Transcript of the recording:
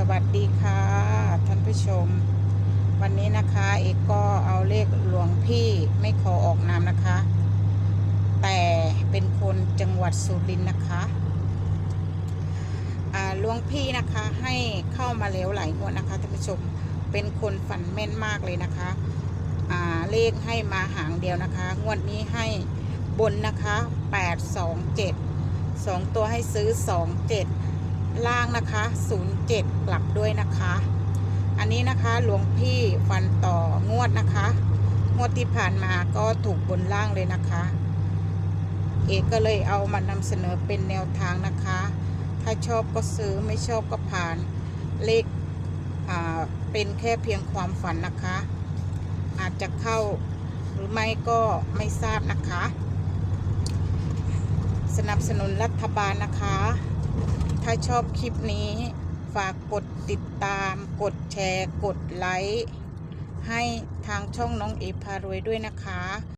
สวัสดีค่ะท่านผู้ชม วันนี้นะคะเอกก็เอาเลขหลวงพี่ไม่ขอออกนามนะคะ แต่เป็นคนจังหวัดสุรินทร์นะคะหลวงพี่นะคะให้เข้ามาแล้วหลายงวดนะคะท่านผู้ชมเป็นคนฝันแม่นมากเลยนะคะเลขให้มาหางเดียวนะคะ งวดนี้ให้บนนะคะ 8 2 7 2 ตัวให้ซื้อ 2 7 ล่างนะคะ 07 กลับด้วยนะคะ อันนี้นะคะหลวงพี่ฟันต่องวดนะคะ งวดที่ผ่านมาก็ถูกบนล่างเลยนะคะ เอกก็เลยเอามานำเสนอเป็นแนวทางนะคะ ถ้าชอบก็ซื้อไม่ชอบก็ผ่านเลขเป็นแค่เพียงความฝันนะคะ อาจจะเข้าหรือไม่ก็ไม่ทราบนะคะ สนับสนุนรัฐบาลนะคะ ถ้าชอบคลิปนี้ ฝากกดติดตาม กดแชร์ กดไลค์ ให้ทางช่องน้องเอพารวยด้วยนะคะ